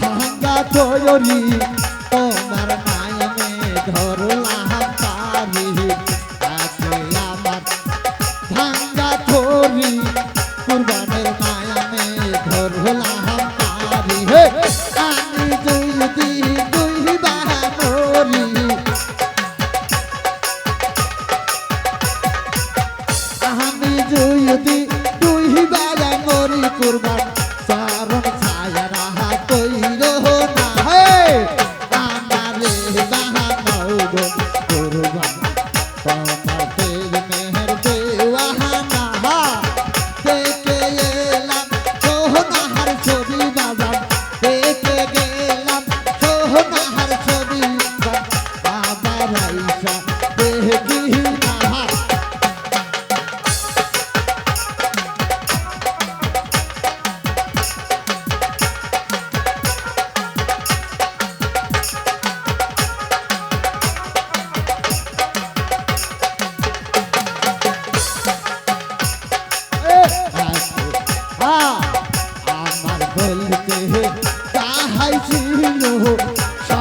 ভাঙ্গা তৈরি তোমার মায়ামে ধরলাম পারি আছে আমার ভাঙ্গা তৈরি কুরবান বাবলে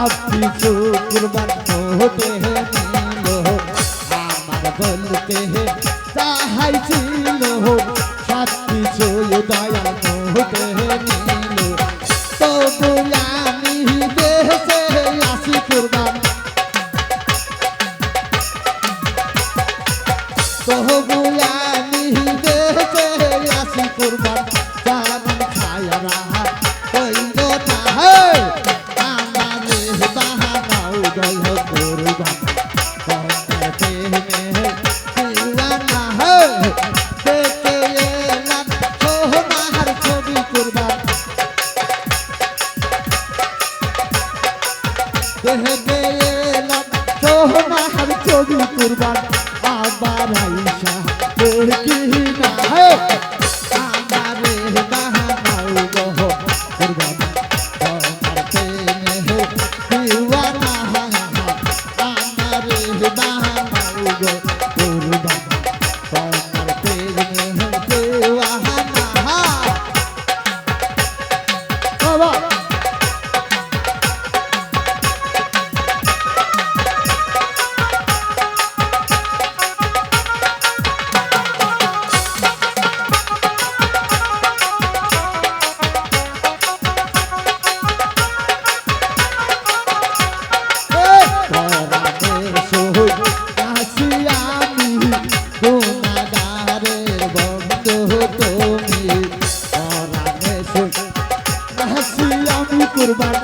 সব কিছু কুরবান হতে নিল আমার বলতে তাহাই ছিল সব কিছু দয়াল হতে নিল তবু আমি দেশে আসি কুরবান। তবু আমি দেশে দেহে এলাম কুরবান আবার আইসা তুমি? পরাণে হাসি আমি কুরবান।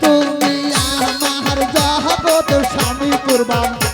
তুমি আমার জহবত স্বামী কুরবান।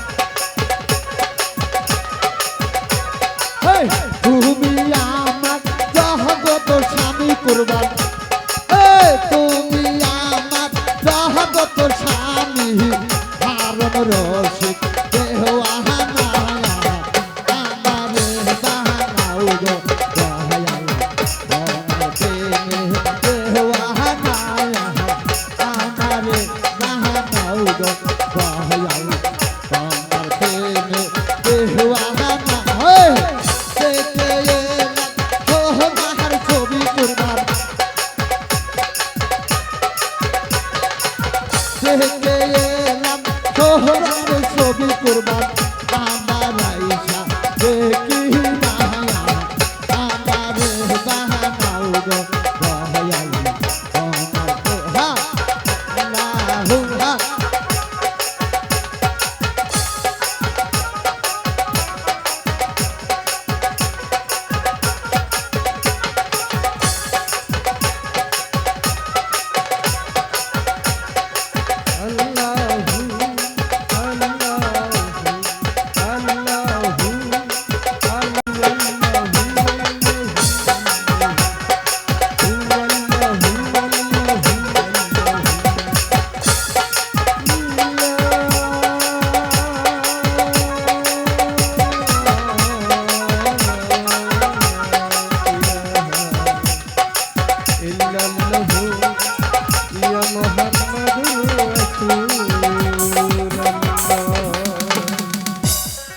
দেখতে এলাম শহরের ছবি কুরবান আমার আইসা দেখি বাহানা আমার বাহানাও গো দয়ালি